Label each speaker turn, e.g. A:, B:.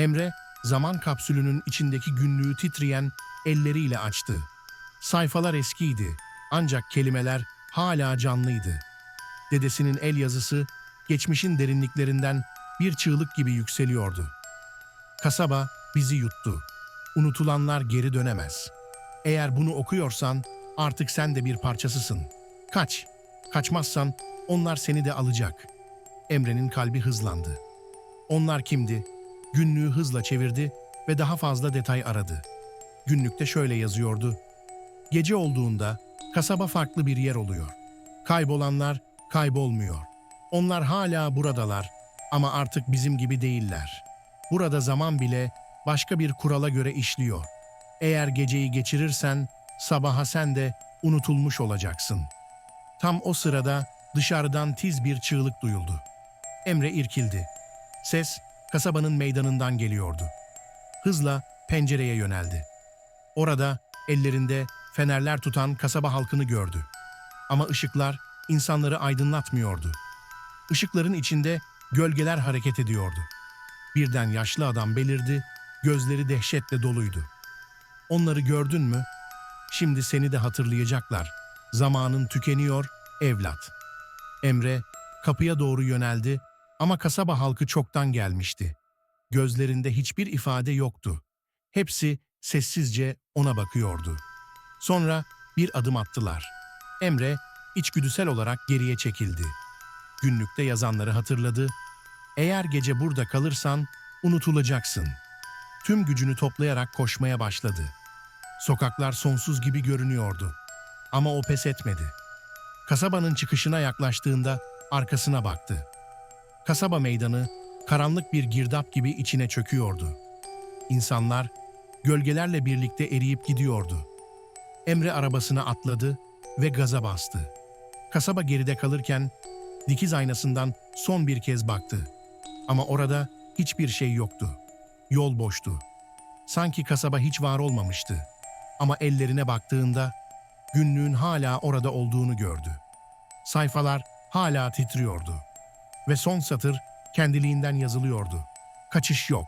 A: Emre, zaman kapsülünün içindeki günlüğü titreyen elleriyle açtı. Sayfalar eskiydi ancak kelimeler hala canlıydı. Dedesinin el yazısı geçmişin derinliklerinden bir çığlık gibi yükseliyordu. Kasaba bizi yuttu. Unutulanlar geri dönemez. Eğer bunu okuyorsan artık sen de bir parçasısın. Kaç. Kaçmazsan onlar seni de alacak. Emre'nin kalbi hızlandı. Onlar kimdi? Günlüğü hızla çevirdi ve daha fazla detay aradı. Günlükte şöyle yazıyordu. Gece olduğunda kasaba farklı bir yer oluyor. Kaybolanlar kaybolmuyor. Onlar hala buradalar ama artık bizim gibi değiller. Burada zaman bile başka bir kurala göre işliyor. Eğer geceyi geçirirsen sabaha sen de unutulmuş olacaksın. Tam o sırada dışarıdan tiz bir çığlık duyuldu. Emre irkildi. Ses kasabanın meydanından geliyordu. Hızla pencereye yöneldi. Orada ellerinde fenerler tutan kasaba halkını gördü. Ama ışıklar insanları aydınlatmıyordu. Işıkların içinde gölgeler hareket ediyordu. Birden yaşlı adam belirdi, gözleri dehşetle doluydu. Onları gördün mü? Şimdi seni de hatırlayacaklar. Zamanın tükeniyor, evlat. Emre kapıya doğru yöneldi ama kasaba halkı çoktan gelmişti. Gözlerinde hiçbir ifade yoktu. Hepsi sessizce ona bakıyordu. Sonra bir adım attılar. Emre içgüdüsel olarak geriye çekildi. Günlükte yazanları hatırladı. Eğer gece burada kalırsan unutulacaksın. Tüm gücünü toplayarak koşmaya başladı. Sokaklar sonsuz gibi görünüyordu. Ama o pes etmedi. Kasabanın çıkışına yaklaştığında arkasına baktı. Kasaba meydanı karanlık bir girdap gibi içine çöküyordu. İnsanlar gölgelerle birlikte eriyip gidiyordu. Emre arabasına atladı ve gaza bastı. Kasaba geride kalırken dikiz aynasından son bir kez baktı. Ama orada hiçbir şey yoktu. Yol boştu. Sanki kasaba hiç var olmamıştı. Ama ellerine baktığında günlüğün hala orada olduğunu gördü. Sayfalar hala titriyordu. Ve son satır kendiliğinden yazılıyordu. Kaçış yok.